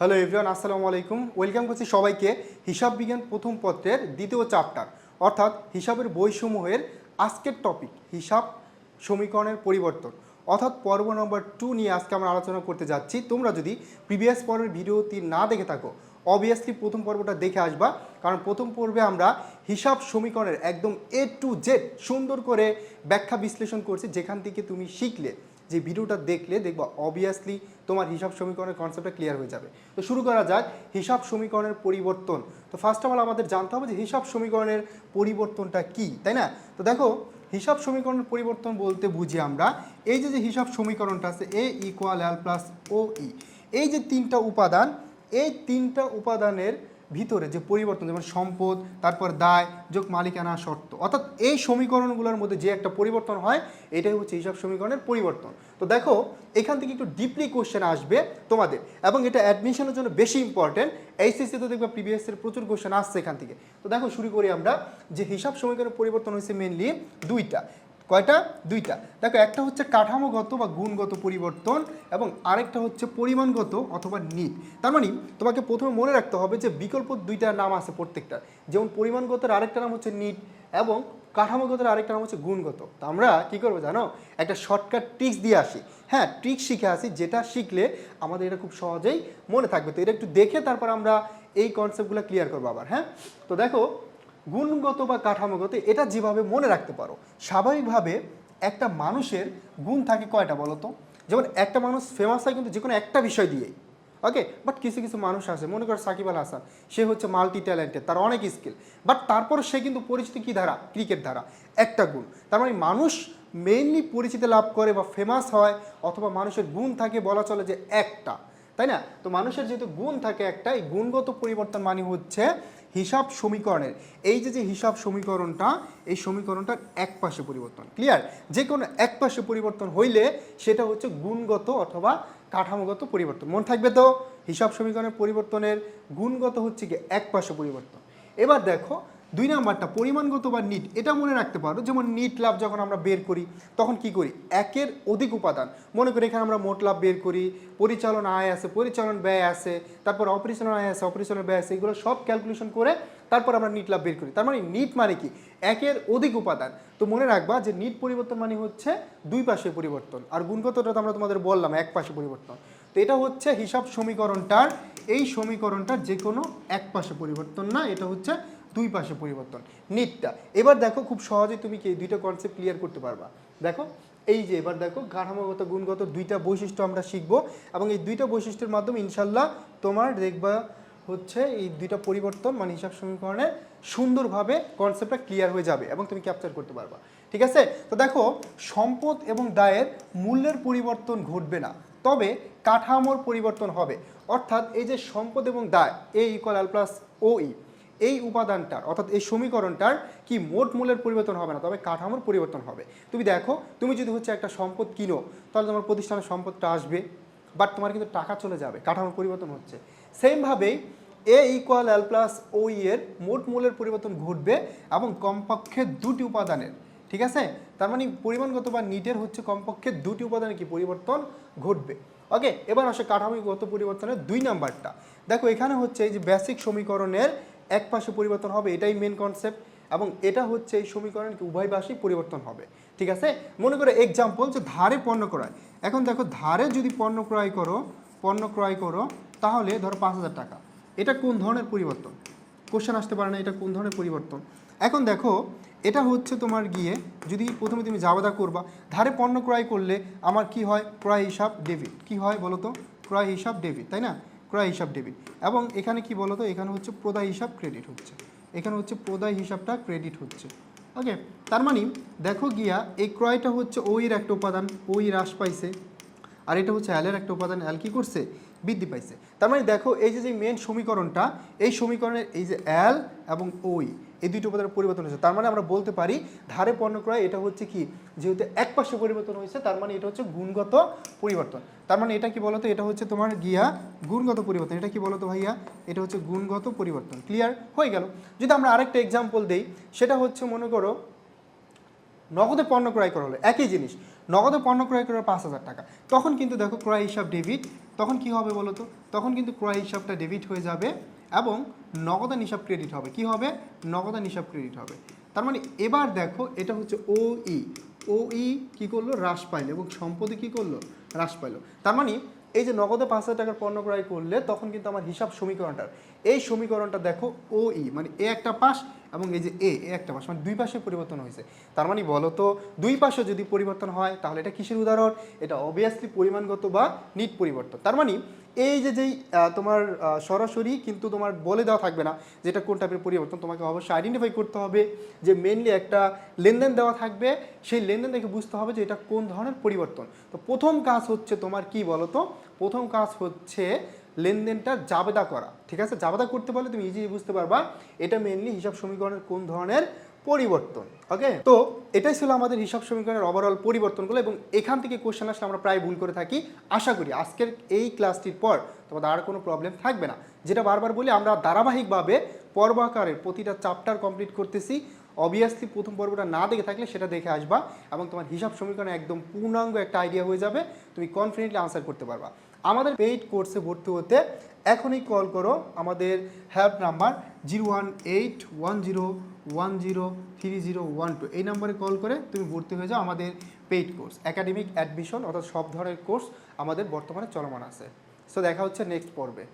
Hello everyone, আসসালামু আলাইকুম। Welcome করছি সবাইকে হিসাব বিজ্ঞান প্রথম পত্রের দ্বিতীয় চ্যাপ্টার। অর্থাৎ হিসাবের বইসমূহের আজকের টপিক হিসাব সমীকরণের পরিবর্তন। অর্থাৎ পর্ব নম্বর টু নিয়ে আজকে আমরা আলোচনা করতে যাচ্ছি। তোমরা যদি প্রিভিয়াস পর্বের ভিডিওটি না দেখে থাকো অবভিয়াসলি প্রথম পর্বটা দেখে আসবা। কারণ প্রথম পর্বে আমরা হিসাব সমীকরণের একদম এ টু জেড সুন্দর করে ব্যাখ্যা বিশ্লেষণ করছি, যেখান থেকে তুমি শিখলে। যে ভিডিওটা দেখলে দেখবা অবভিয়াসলি তোমার হিসাব সমীকরণের কনসেপ্টটা ক্লিয়ার হয়ে যাবে। তো শুরু করা যাক, হিসাব সমীকরণের পরিবর্তন। তো ফার্স্ট অফ অল আমাদের জানতে হবে যে হিসাব সমীকরণের পরিবর্তনটা কি, তাই না? তো দেখো, হিসাব সমীকরণের পরিবর্তন বলতে বুঝি আমরা, এই যে যে হিসাব সমীকরণটা আছে এ ইকুয়াল এল প্লাস ও ই এই যে তিনটা উপাদান, এই তিনটা উপাদানের ভিতরে যে পরিবর্তন, যেমন সম্পদ, তারপর দায়, যোগ মালিকানা শর্ত। অর্থাৎ এই সমীকরণগুলোর মধ্যে যে একটা পরিবর্তন হয়, এটাই হচ্ছে হিসাব সমীকরণের পরিবর্তন। তো দেখো, এখান থেকে একটু ডিপলি কোশ্চেন আসবে তোমাদের। এবং এটা অ্যাডমিশনের জন্য বেশি ইম্পর্টেন্ট এইচএসসি তো দেখবে প্রিভিয়াস এর প্রচুর কোশ্চেন আসছে এখান থেকে। তো দেখো, শুরু করি আমরা যে হিসাব সমীকরণের পরিবর্তন হয়েছে মেনলি দুইটা। কয়টা? দুইটা। দেখো, একটা হচ্ছে কাঠামোগত বা গুণগত পরিবর্তন এবং আরেকটা হচ্ছে পরিমাণগত অথবা নিট তার মানে তোমাকে প্রথমে মনে রাখতে হবে যে বিকল্প দুইটা নাম আছে প্রত্যেকটা যেমন পরিমাণগতের আরেকটা নাম হচ্ছে নিট এবং কাঠামোগতের আরেকটা নাম হচ্ছে গুণগত। তো আমরা কী করব জানো? একটা শর্টকাট ট্রিক্স দিয়ে আসি। হ্যাঁ ট্রিক্স শিখে আসি, যেটা শিখলে আমাদের এটা খুব সহজেই মনে থাকবে। তো এটা একটু দেখে তারপর আমরা এই কনসেপ্টগুলো ক্লিয়ার করব আবার হ্যাঁ? তো দেখো গুণগত বা কাঠামোগত, এটা যেভাবে মনে রাখতে পারো। স্বাভাবিকভাবে একটা মানুষের গুণ থাকে কয়টা বলো তো? যেমন একটা মানুষ ফেমাস হয় কিন্তু যে কোনো একটা বিষয় দিয়েই। ওকে বাট কিছু কিছু মানুষ আছে, মনে করো সাকিব আল হাসান, সে হচ্ছে মাল্টি ট্যালেন্টেড তার অনেক স্কিল বাট তারপর সে কিন্তু পরিচিত কী ধারা? ক্রিকেট ধারা। একটা গুণ। তার মানে মানুষ মেইনলি পরিচিতি লাভ করে বা ফেমাস হয়, অথবা মানুষের গুণ থাকে বলা চলে যে একটা। তাই না? তো মানুষের যেহেতু গুণ থাকে একটা এই গুণগত পরিবর্তন মানে হচ্ছে হিসাব সমীকরণের। এই যে যে হিসাব সমীকরণটা, এই সমীকরণটার এক পাশে পরিবর্তন। ক্লিয়ার যে কোনো এক পাশে পরিবর্তন হইলে সেটা হচ্ছে গুণগত অথবা কাঠামোগত পরিবর্তন। মন থাকবে তো? হিসাব সমীকরণের পরিবর্তনের গুণগত হচ্ছে কি এক পাশে পরিবর্তন। এবার দেখো দুই নাম্বারটা, পরিমাণগত বা নিট এটা মনে রাখতে পারো। যেমন নিট লাভ যখন আমরা বের করি, তখন কি করি? একের অধিক উপাদান। মনে করি এখানে আমরা মোট লাভ বের করি, পরিচালন আয় আছে, পরিচালন ব্যয় আছে, তারপর অপারেশন আয় আছে অপারেশনের ব্যয় আছে, এগুলো সব ক্যালকুলেশন করে তারপর আমরা নিট লাভ বের করি। তার মানে নিট মানে কি? একের অধিক উপাদান। তো মনে রাখবা যে নিট পরিবর্তন মানে হচ্ছে দুই পাশে পরিবর্তন। আর গুণগতটা তো আমরা তোমাদের বললাম, এক পাশে পরিবর্তন। তো এটা হচ্ছে হিসাব সমীকরণটার, এই সমীকরণটার যে কোনো এক পাশে পরিবর্তন না, এটা হচ্ছে দুই পাশে পরিবর্তন, নিটটা। এবার দেখো খুব সহজে তুমি কি দুইটা কনসেপ্ট ক্লিয়ার করতে পারবা। দেখো, এই যে এবার দেখো কাঠামোগত গুণগত দুইটা বৈশিষ্ট্য আমরা শিখব এবং এই দুইটা বৈশিষ্ট্যের মাধ্যমে ইনশাল্লাহ তোমার দেখবা হচ্ছে এই দুইটা পরিবর্তন মানে হিসাব সমীকরণে সুন্দরভাবে কনসেপ্টটা ক্লিয়ার হয়ে যাবে এবং তুমি ক্যাপচার করতে পারবা। ঠিক আছে? তো দেখো, সম্পদ এবং দায়ের মূল্যের পরিবর্তন ঘটবে না, তবে কাঠামোর পরিবর্তন হবে। অর্থাৎ এই যে সম্পদ এবং দায় এ ইকুয়াল প্লাস ও ই এই উপাদানটার, অর্থাৎ এই সমীকরণটার কি মোট মূল্যের পরিবর্তন হবে না, তবে কাঠামোর পরিবর্তন হবে। তুমি দেখো, তুমি যদি হচ্ছে একটা সম্পদ কিনো, তাহলে তোমার প্রতিষ্ঠানের সম্পদটা আসবে বাট তোমার কিন্তু টাকা চলে যাবে, কাঠামোর পরিবর্তন হচ্ছে। সেমভাবেই এ ইকুয়াল এল প্লাস ও এর মোট মূল্যের পরিবর্তন ঘটবে এবং কমপক্ষে দুটি উপাদানের, ঠিক আছে? তার মানে পরিমাণগত বা নিটের হচ্ছে কমপক্ষে দুটি উপাদানের কি পরিবর্তন ঘটবে। ওকে এবার আসে কাঠামোগত পরিবর্তনের দুই নাম্বারটা। দেখো, এখানে হচ্ছে এই যে বেসিক সমীকরণের এক পাশে পরিবর্তন হবে, এটাই মেন কনসেপ্ট এবং এটা হচ্ছে এই সমীকরণ কি উভয় পাশেই পরিবর্তন হবে। ঠিক আছে? মনে করো এক্সাম্পল যে ধারে পণ্য ক্রয়। এখন দেখো ধারে যদি পণ্য ক্রয় করো, পণ্য ক্রয় করো, তাহলে ধরো পাঁচ হাজার টাকা। এটা কোন ধরনের পরিবর্তন? কোশ্চেন আসতে পারে না, এটা কোন ধরনের পরিবর্তন? এখন দেখো, এটা হচ্ছে তোমার গিয়ে যদি প্রথমে তুমি জাবাদা করবা, ধারে পণ্য ক্রয় করলে আমার কি হয়? ক্রয় হিসাব ডেবিট। কি হয় বলো তো? ক্রয় হিসাব ডেবিট, তাই না? ক্রয় হিসাব ডেবিট এবং এখানে কি বলতো? এখানে হচ্ছে প্রদায় হিসাব ক্রেডিট হচ্ছে। এখানে হচ্ছে প্রদায় হিসাবটা ক্রেডিট হচ্ছে। ওকে তার মানে দেখো গিয়া, এই ক্রয়টা হচ্ছে ওইয়ের একটা উপাদান ওই হ্রাস পাইছে। আর এটা হচ্ছে অ্যালের একটা উপাদান অ্যাল কী করছে? বৃদ্ধি পাইছে। তার মানে দেখো, এই যে যে মেন সমীকরণটা, এই সমীকরণের এই যে অ্যাল এবং ওই এই দুইটি উপাদানের পরিবর্তন হয়েছে। তার মানে আমরা বলতে পারি, ধারে পণ্য ক্রয় এটা হচ্ছে কি? যেহেতু এক পাশে পরিবর্তন হয়েছে, তার মানে এটা হচ্ছে গুণগত পরিবর্তন। তার মানে এটা কি বলতো? এটা হচ্ছে তোমার গিয়া গুণগত পরিবর্তন। এটা কি বলতো ভাইয়া? এটা হচ্ছে গুণগত পরিবর্তন। ক্লিয়ার হয়ে গেল। যদি আমরা আরেকটা এক্সাম্পল দেই, সেটা হচ্ছে মনে করো, নগদে পণ্য ক্রয় করা হলো। একই জিনিস। নগদে পণ্য ক্রয় করার পাঁচ হাজার টাকা। তখন কিন্তু দেখো, ক্রয় হিসাব ডেবিট তখন কি হবে বলো তো তখন কিন্তু ক্রয় হিসাবটা ডেবিট হয়ে যাবে এবং নগদান হিসাব ক্রেডিট হবে। কি হবে? নগদান হিসাব ক্রেডিট হবে। তার মানে এবার দেখো, এটা হচ্ছে ও ই ও ই কী করল? হ্রাস পাইলো এবং সম্পদে কী করল? হ্রাস পাইলো। তার মানে এই যে নগদে পাঁচ হাজার টাকার পণ্য ক্রয় করলে তখন কিন্তু আমার হিসাব সমীকরণটা এই সমীকরণটা দেখো ও ই মানে এ একটা পাশ এবং এই যে এ এ একটা পাশ মানে দুই পাশে পরিবর্তন হয়েছে। তার মানে বলো তো দুই পাশে যদি পরিবর্তন হয়, তাহলে এটা কিসের উদাহরণ? এটা অবভিয়াসলি পরিমাণগত বা নিট পরিবর্তন। তার মানে এই যে যেই তোমার সরাসরি কিন্তু তোমার বলে দেওয়া থাকবে না যেটা কোন টাইপের পরিবর্তন, তোমাকে অবশ্যই আইডেন্টিফাই করতে হবে যে মেনলি একটা লেনদেন দেওয়া থাকবে। সেই লেনদেন দেখে বুঝতে হবে যে এটা কোন ধরনের পরিবর্তন। তো প্রথম কাজ হচ্ছে তোমার কি বলো তো প্রথম কাজ হচ্ছে লেনদেনটা জাবেদা করা, ঠিক আছে? জাবেদা করতে পারলে তুমি ইজিলি বুঝতে পারবা এটা মেনলি হিসাব সমীকরণের কোন ধরনের পরিবর্তন ওকে তো এটাই ছিল আমাদের হিসাব সমীকরণের ওভারঅল পরিবর্তনগুলো এবং এখান থেকে কোশ্চেন আসলে আমরা প্রায় ভুল করে থাকি। আশা করি আজকের এই ক্লাসটির পর তোমাদের আর কোনো প্রবলেম থাকবে না। যেটা বারবার বলি, আমরা ধারাবাহিকভাবে পর্ব আকারে প্রতিটা চ্যাপ্টার কমপ্লিট করতেছি। অবভিয়াসলি প্রথম পর্বটা না দেখে থাকলে সেটা দেখে আসবা এবং তোমার হিসাব সমীকরণে একদম পূর্ণাঙ্গ একটা আইডিয়া হয়ে যাবে। তুমি কনফিডেন্টলি আনসার করতে পারবা। আমাদের পেইড কোর্সে ভর্তি হতে এখনই কল করো। আমাদের help number zero one eight one zero one zero three zero one two. এই নাম্বারে কল করে তুমি ভর্তি হয়ে যাও আমাদের পেইড কোর্স একাডেমিক অ্যাডমিশন অর্থাৎ সব ধরনের কোর্স আমাদের বর্তমানে চলমান আছে। সো দেখা হচ্ছে নেক্সট পর্বে।